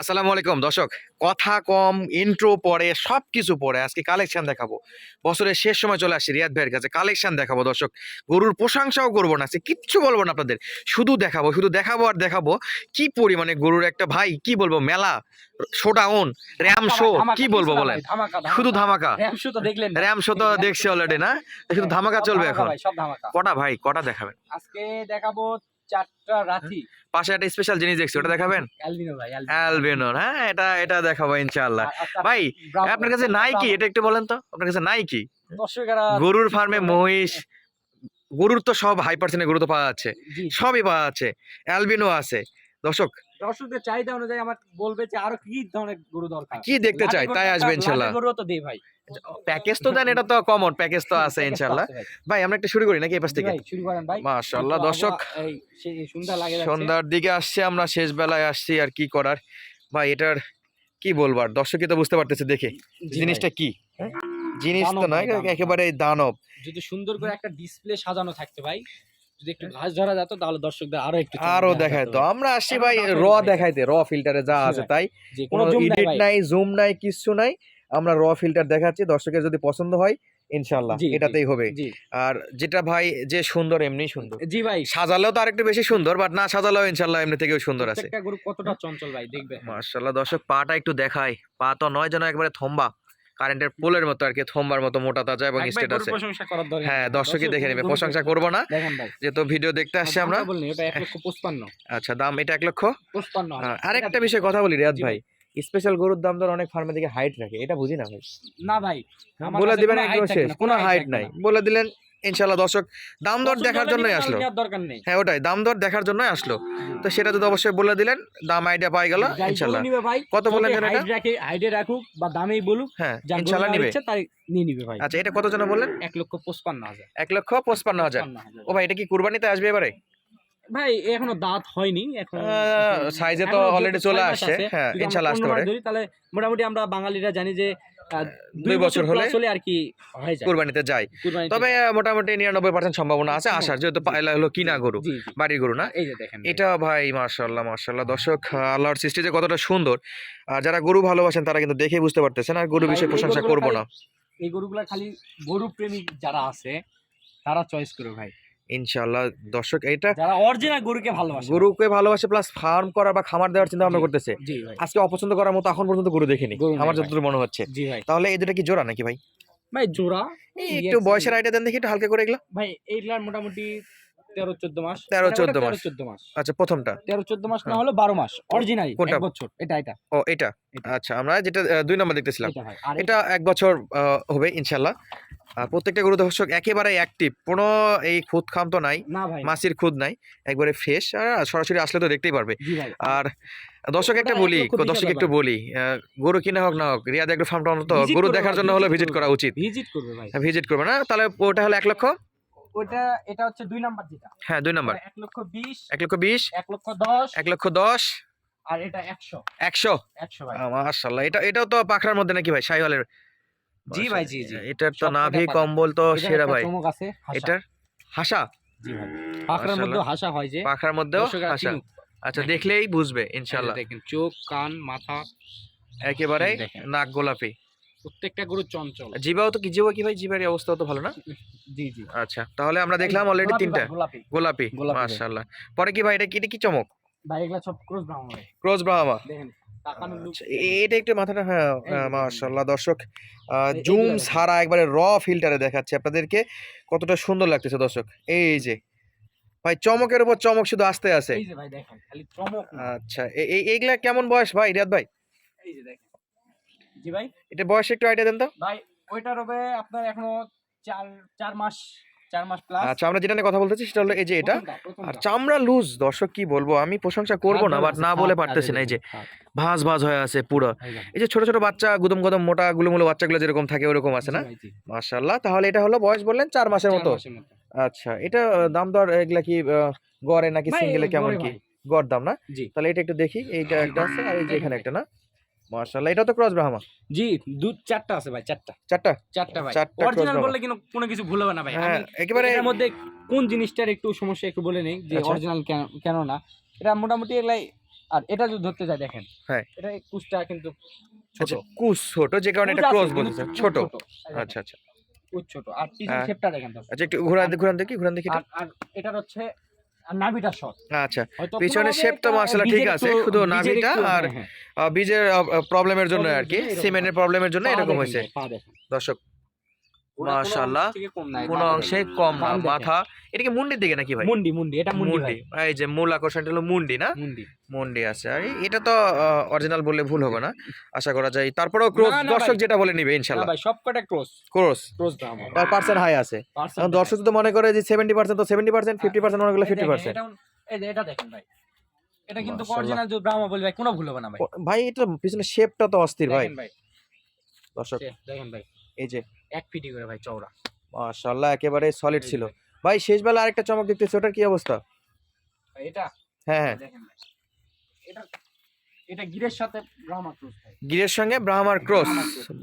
আসসালামু আলাইকুম দর্শক। কথা কম ইন্ট্রো পরে সব কিছু পরে আজকে কালেকশন দেখাবো। বছরের শেষ সময় চলে আসছি রিয়াদ ভাইয়ের কাছে কালেকশন দেখাবো দর্শক। গরুর প্রশংসাও করব না আজকে কিচ্ছু বলব না আপনাদের। শুধু দেখাবো শুধু দেখাবো আর দেখাবো কি পরিমাণে গরুর একটা ভাই কি বলব মেলা শোডাউন র্যাম শো কি বলব বলেন? শুধু ধামাকা। র্যাম শো তো দেখছি অলরেডি না? শুধু ধামাকা চলবে এখন। কটা ভাই কটা দেখাবেন? আজকে দেখাবো চারটা রাতি পাশে একটা স্পেশাল জিনিস দেখছি ওটা দেখাবেন? অ্যালবিনো ভাই হ্যাঁ এটা এটা দেখাবো ইনশাআল্লাহ। ভাই আপনার কাছে নাই কি এটা একটু বলেন তো আপনার কাছে নাই কি দর্শকেরা গরুর ফার্মে মহিষ গরুর তো সব হাই পার্সেন্টে গরু তো পাওয়া যাচ্ছে। সবই পাওয়া যাচ্ছে। অ্যালবিনো আছে। দর্শক দর্শকদের চাহিদা অনুযায়ী আমার বলবে যে আরও কি ধরনের গরু দরকার? কি দেখতে চাই? তাই আসবে ইনশাল্লাহ। লাঠি তো দেই ভাই। প্যাকেজ তো দেন এটা তো কমন প্যাকেজ তো আছে ইনশাল্লাহ। ভাই। ভাই আমরা একটা শুরু করি নাকি এই পাশ থেকে? শুরু করেন ভাই। মাশাআল্লাহ দর্শক সন্ধ্যা লাগে যাচ্ছে। সন্ধ্যার দিকে আসছে আমরা শেষ বেলায় আসছি আর কি করার? ভাই এটার কি বলব বলবার দর্শকই তো বুঝতে পারতেছে দেখে। জিনিসটা কি? হ্যাঁ? জিনিস তো নয় একেবারে দানব। যদি সুন্দর করে একটা ডিসপ্লে সাজানো থাকতো ভাই যদি একটু ঘাস ধরা যেত তাহলে দর্শকদের আরও একটু আরও আমরা এখন ভাই র। দেখাইতে র ফিল্টারে যা আছে তাই। কোনো এডিট নাই জুম নাই কিচ্ছু নাই আমরা র ফিল্টার দেখাচ্ছি দর্শকের যদি পছন্দ হয় ইনশাল্লাহ। এটাতেই হবে। আর যেটা ভাই যে সুন্দর এমনি সুন্দর। জি ভাই। সাজালেও তো আরেকটু বেশি সুন্দর বাট না সাজালেও ইনশাল্লাহ এমনি থেকেও সুন্দর আছে। কতটা চঞ্চল ভাই দেখবে দর্শক পাটা একটু দেখায় পা তো নয় যেন একবারে থম্বা। কারেন্টের পোলের মতো আর কি থম্বার মতো মোটা তাজা এবং স্টেট আছে হ্যাঁ দর্শকই দেখে নেবে। প্রশংসা করব না যেহেতু ভিডিও দেখতে আসছি আমরা। আচ্ছা দাম এটা এক লক্ষ? হাজার। আহ, আরেকটা বিষয়ে কথা বলি রিয়াদ ভাই। স্পেশাল গরুর দাম ধর অনেক ফার্মে দিকে হাইট রাখে এটা বুঝি না ভাই? না ভাই বলে দিবেন একদম শেষ কোনো হাইট নাই। বলে দিলেন ইনশাল্লাহ দর্শক দাম দর দেখার জন্যই আসলো। দরকার নেই। হ্যাঁ ওটাই দাম দর দেখার জন্যই আসলো। তো সেটা যদি অবশ্যই বলে দিলেন দাম আইডিয়া পাই গেল ইনশাল্লাহ কত বললেন যেন এটা? হাইডে রাখুক বা দামেই বলুক হ্যাঁ ইনশাল্লাহ নিবে। তাই নিয়ে নিবে ভাই। আচ্ছা এটা কত জন বললেন? এক লক্ষ পঁচপান্ন হাজার। এক লক্ষ পঁচপান্ন হাজার। ও ভাই এটা কি কুরবানিতে আসবে এবারে? ভাই এখনও দাঁত হয়নি এখন সাইজে তো অলরেডি চলে আসছে। হ্যাঁ ইনশাল্লাহ আসতে পারে তাহলে মোটামুটি আমরা বাঙালিরা জানি যে দুই বছর হলে হলে আর কি হয়ে যায়। কুরবানিতে যায়। তবে মোটামুটি নিরানব্বই পার্সেন্ট সম্ভাবনা আছে। আসার যেহেতু পায়লা হলো কিনা গরু বাড়ির গরু না। এটা ভাই মার্শাল্লাহ মার্শাল্লাহ দর্শক আল্লাহর সৃষ্টি যে কতটা সুন্দর। আর যারা গরু ভালোবাসেন তারা কিন্তু দেখে বুঝতে পারতেছেন। আর গরু বিষয়ে প্রশংসা করব না। এই গরুগুলা খালি গরু প্রেমিক যারা আছে তারা চয়েস করে ভাই। ইনশাল্লাহ দর্শক এটা যারা অরিজিনাল গরুকে ভালোবাসে। গরুকে ভালোবাসে প্লাস ফার্ম করা বা খামার দেওয়ার চিন্তা ভাবনা করতেছে। আজকে অপছন্দ করার মতো এখন পর্যন্ত গরু দেখিনি। আমার। যতদূর মনে হচ্ছে। তাহলে এই দুটা কি জোড়া নাকি ভাই? ভাই জোড়া? একটু বয়সের। আইডিয়া দেন দেখি একটু হালকা করে এগুলো। ভাই এইগুলার মোটামুটি তেরো চোদ্দ মাস। 13, মানে 14 মাস। চোদ্দ মাস। আচ্ছা প্রথমটা। তেরো চোদ্দ মাস না হ্যাঁ। হলে বারো মাস। অরিজিনাল কোনটা? বছর। এটা এটা। ও এটা। আচ্ছা আমরা যেটা দুই নম্বর দেখতেছিলাম। এটা এক বছর হবে ইনশাল্লাহ প্রত্যেকটা গরু দর্শক একেবারে অ্যাক্টিভ কোনো এই খুদ খাম তো নাই। মাসির খুদ নাই। একবারে ফ্রেশ আর সরাসরি আসলে তো দেখতেই পারবে। আর দর্শক একটা বলি দর্শক একটু বলি গরু কিনা হোক না হোক রিয়াদ একটু ফার্মটা অন্তত গরু দেখার জন্য হলে ভিজিট করা উচিত। ভিজিট করবে ভিজিট করবে না তাহলে ওটা হলো এক লক্ষ? ওটা এটা হচ্ছে দুই নাম্বার যেটা। হ্যাঁ দুই নম্বর। এক লক্ষ বিশ এক লক্ষ বিশ এক লক্ষ দশ এক লক্ষ দশ। আর এটা একশো। একশো? একশো এটা এটাও তো পাখরার মধ্যে নাকি ভাই? জি ভাই, জি, জি। এটার তো নাভি কম্বল তো সেরা ভাই। এটার? হাসা? পাখরার মধ্যে হাসা হয় যে। পাখার মধ্যেও হাসা। আচ্ছা দেখলেই বুঝবে ইনশাল্লাহ দেখেন চোখ কান মাথা। একেবারে নাক গোলাপি। প্রত্যেকটা গরু চঞ্চল। জিবাও তো কি জিবা কি ভাই? জিবারের অবস্থা তো ভালো না? জি জি। আচ্ছা তাহলে আমরা দেখলাম অলরেডি তিনটা। গোলাপি। মাশাআল্লাহ। পরে কি ভাই এটা কি এটা কি চমক? ভাই এগুলা সব ক্রস ভাই। ক্রস ব্রাহ্মা দেখেন আচ্ছা, এটা একটু মাথাটা হ্যাঁ এই যে, দর্শক জুম একবারে র ফিল্টারে দেখাচ্ছে আপনাদেরকে কতটা সুন্দর লাগতেছে দর্শক। এই যে ভাই চমকের উপর চমক শুধু আসতে আছে। আচ্ছা এইগুলা কেমন বয়স ভাই রিয়াদ ভাই? এই যে দেখেন। জি ভাই। এটা বয়স একটু আইডিয়া দেন তো। ভাই ওইটার হবে আপনার এখনও চার চার মাস চার মাস প্লাস আচ্ছা আমরা যেটা নিয়ে কথা বলতেছি সেটা হলো এই যে এটা। আর চামড়া লুজ দর্শক কি বলব আমি প্রশংসা করব না বাট না বলে পারতেছি না এই যে ভাঁজ ভাঁজ হয়ে আছে পুরো। এই যে ছোট ছোট বাচ্চা গুদম গুদম মোটা গুলুমুলো বাচ্চাগুলো যেরকম থাকে ওরকম আছে না? মাশাল্লাহ তাহলে এটা হলো বয়স বললেন চার মাসের মতো। আচ্ছা এটা দাম দর এগুলা কি গড়ে নাকি সিঙ্গেলে কেমন কি? গড় দাম না? তাহলে এটা একটু দেখি এইটা একটা আছে আর এই যে এখানে একটা না? মাশাল্লাহ এটা তো ক্রস ব্রাহ্মা। জি দু চারটা আছে ভাই চারটা। চারটা? চারটা ভাই। অরিজিনাল বললে কিন্তু কোনো কিছু ভুল হবে না ভাই। হ্যাঁ একেবারে এর মধ্যে কোন জিনিসটার একটু সমস্যা একটু বলে নেই যে আচ্ছা। অরিজিনাল কেন কেন না। এটা মোটামুটি এগুলাই আর এটা যদি ধরতে যায় দেখেন। হ্যাঁ। এটা কুচটা কিন্তু ছোট। আচ্ছা কুস ছোট যে কারণে এটা ক্রস কিন্তু ছোট। আচ্ছা আচ্ছা। কুচ ছোট। আর পিছন হ্যাঁ। শেপটা দেখেন দর্শক। আচ্ছা একটু ঘুরান ঘুরান দেখি ঘুরান দেখি আর এটার হচ্ছে আর নাভিটা শর্ট আচ্ছা পিছনের শেপ তো মাশাআল্লাহ ঠিক আছে, শুধু নাভিটা আর হ্যাঁ, হ্যাঁ। বীজের প্রবলেমের জন্য আর কি সিমেন্টের প্রবলেমের জন্য এরকম হয়েছে। দর্শক মাশাআল্লাহ, থেকে কোনো অংশে কম না মাথা এটা কি মুন্ডির দিকে নাকি ভাই? মুন্ডি মুন্ডি এটা মুন্ডি এই যে মূল আকর্ষণটা হলো মুন্ডি না? মুন্ডি। মুন্ডি আছে। আর এটা তো অরিজিনাল বললে ভুল হবে না। আশা করা যায়। তারপরেও ক্রস দর্শক যেটা বলে নিবে ইনশাআল্লাহ। ভাই সব কটা ক্রস ক্রস ক্রস দাম তার পার্সেন্ট হাই আছে। দর্শক তো মনে করে যে সেভেন্টি পার্সেন্ট তো সেভেন্টি পার্সেন্ট ফিফটি পার্সেন্ট মনে করলে ফিফটি পার্সেন্ট এই যে এটা দেখেন ভাই। এটা কিন্তু অরিজিনাল যে ব্রাহ্মা বলি ভাই কোনো ভুল হবে না ভাই। ভাই এটা পিছনে শেপটা তো অস্থির ভাই। ভাই। দর্শক। দেখেন ভাই। এই যে এক ফিটি করে ভাই চওড়া। মাশাআল্লাহ একেবারে সলিড ছিল। ভাই। ভাই শেষ বেলা আরেকটা চমক দেখতেছি ওটার কি অবস্থা? এটা? হ্যাঁ হ্যাঁ। এটা এটা গিরের সাথে ব্রাহ্মা ক্রস গিরের সঙ্গে ব্রাহ্মার ক্রস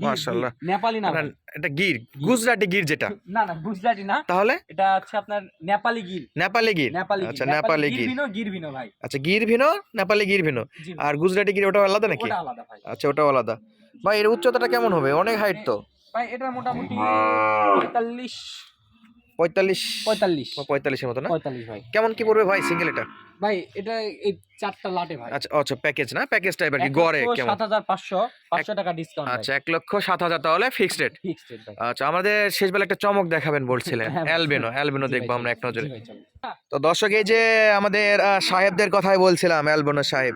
মাশাআল্লাহ। নেপালি না এটা গির গুজরাটি গির যেটা। না না গুজরাটি না। তাহলে? এটা হচ্ছে আপনার নেপালি গির। নেপালি গির। আচ্ছা নেপালি গির। ভিনো গির ভিনো ভাই। আচ্ছা গির ভিনো নেপালি গির ভিনো আর গুজরাটি গির ওটা আলাদা নাকি? ওটা আলাদা ভাই। আচ্ছা ওটাও আলাদা। ভাই এর উচ্চতাটা কেমন হবে? অনেক হাইট তো। ভাই এটা মোটামুটি পঁয়তাল্লিশ। পঁয়তাল্লিশ। পঁয়তাল্লিশ। পঁয়তাল্লিশের মতো না? পঁয়তাল্লিশ ভাই। কেমন কি পড়বে ভাই সিঙ্গেল এটা? ভাই এটা এই চারটা লাটে ভাই। আচ্ছা আচ্ছা প্যাকেজ না? প্যাকেজ টাইপ আর কি গড়ে কেমন? সাত হাজার পাঁচশো পাঁচশো টাকা ডিসকাউন্ট আচ্ছা এক লক্ষ সাত হাজার তাহলে ফিক্সড রেট ফিক্সড রেট ভাই। আচ্ছা আমাদের শেষ বেলা একটা চমক দেখাবেন বলছিলেন। অ্যালবেনো অ্যালবেনো দেখব আমরা। এক নজরে। তো দর্শক এই যে আমাদের সাহেবদের কথাই বলছিলাম অ্যালবেনো সাহেব।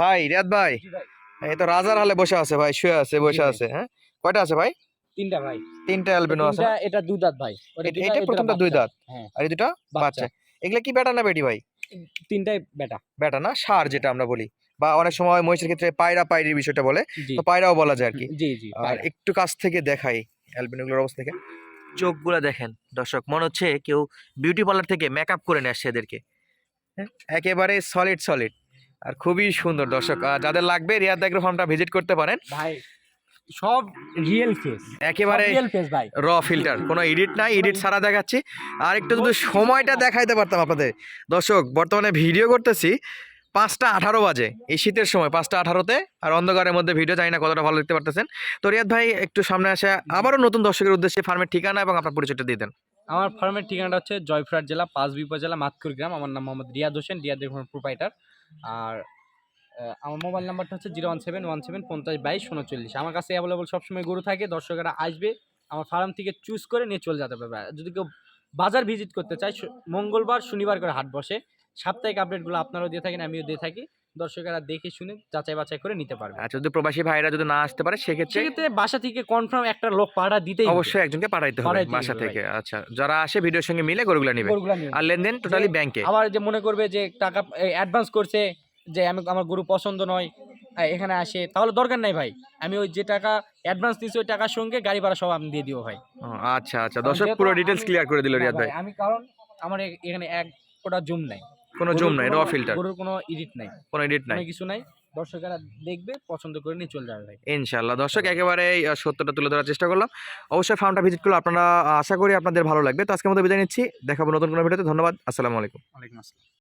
ভাই রিয়াদ ভাই। এই তো রাজার হালে বসে আছে ভাই শুয়ে আছে বসে আছে হ্যাঁ? কয়টা আছে ভাই? তিনটা ভাই। তিনটা অ্যালবেনো আছে এটা দুই দাঁত ভাই। এটা- প্রথমটা দুই দাঁত? হ্যাঁ। আর এই দুটো? বাচ্চা। এগুলা কি বেটা না বেটি ভাই? তিনটাই বেটা বেটা না? সার যেটা আমরা বলি। বা অনেক সময় মহিষের ক্ষেত্রে পায়রা পায়রির বিষয়টা বলে। তো পায়রাও বলা যায় আর কি। জি জি আর একটু কাছ থেকে দেখাই অ্যালবিনোগুলোর অবস্থা থেকে চোখগুলো দেখেন দর্শক মনে হচ্ছে কেউ বিউটি পার্লার থেকে মেকআপ করে নিয়ে আসছে এদেরকে। হ্যাঁ, একেবারে সলিড সলিড আর খুবই সুন্দর দর্শক। যাদের লাগবে রিয়াদ ফার্মটা ভিজিট করতে পারেন। ভাই সব রিয়েল ফেস একেবারে রিয়েল ফেস ভাই। র ফিল্টার কোনো এডিট নাই এডিট ছাড়া দেখাচ্ছি। আর একটু যদি সময়টা দেখাইতে পারতাম আপনাদের। দর্শক বর্তমানে ভিডিও করতেছি পাঁচটা আঠারো বাজে। এই শীতের সময় পাঁচটা আঠারোতে আর অন্ধকারের মধ্যে ভিডিও জানি না কতটা ভালো দেখতে পারতেছেন। তো রিয়াদ ভাই একটু সামনে আসে আবারও নতুন দর্শকের উদ্দেশ্যে ফার্মের ঠিকানা এবং আপনার পরিচয়টা দিয়ে দেন। আমার ফার্মের ঠিকানাটা হচ্ছে জয়পুরহাট জেলা পাঁচবি জেলা মাতকুর গ্রাম। আমার নাম মোহাম্মদ রিয়াদ হোসেন রিয়াদ প্রোপাইটার আর আমার মোবাইল নাম্বারটা হচ্ছে zero one seven one seven পঞ্চাশ বাইশ উনচল্লিশ। আমার কাছে অ্যাভেলেবল সবসময় গরু থাকে দর্শকেরা আসবে আমার ফার্ম থেকে চুজ করে নিয়ে চলে যেতে পারবে। যদি কেউ বাজার ভিজিট করতে চায় মঙ্গলবার শনিবার করে হাট বসে সাপ্তাহিক আপডেটগুলো আপনারাও দিয়ে থাকেন আমিও দিয়ে থাকি। দর্শকেরা দেখে শুনে যাচাই বাছাই করে নিতে পারবে। আচ্ছা যদি প্রবাসী ভাইরা যদি না আসতে পারে সেক্ষেত্রে সেক্ষেত্রে বাসা থেকে কনফার্ম একটা লোক পাড়া দিতেই অবশ্যই একজনকে পাঠাইতে হবে বাসা থেকে। আচ্ছা যারা আসে ভিডিওর সঙ্গে মিলে গরুগুলা নিবে। আর লেনদেন টোটালি ব্যাংকে আবার যে মনে করবে যে টাকা অ্যাডভান্স করছে যে আমি আমার গরু পছন্দ নয় এখানে আসে তাহলে দরকার নাই ভাই। আমি ওই যে টাকা অ্যাডভান্স দিয়েছি ওই টাকার সঙ্গে গাড়ি ভাড়া সব আমি দিয়ে দিও ভাই। আচ্ছা আচ্ছা। দর্শক পুরো ডিটেলস ক্লিয়ার করে দিল রিয়াদ ভাই, আমি কারণ আমার এখানে এক কোটা জুম নাই। কোনো জুম নাই র কোনো- ফিল্টার গরুর কোনো এডিট নাই। কোনো এডিট নাই। কিছু নাই। দর্শকেরা দেখবে পছন্দ করে নিয়ে চলে যাবে ভাই। ইনশাল্লাহ দর্শক একেবারে এই, সত্যটা তুলে ধরার চেষ্টা করলাম। অবশ্যই ফার্মটা ভিজিট করলে আপনারা আশা করি আপনাদের ভালো লাগবে। তো আজকের মতো বিদায় নিচ্ছি। দেখাবো নতুন কোনো ভিডিওতে। ধন্যবাদ। আসসালামু আলাইকুম। ওয়ালাইকুম আসসালাম।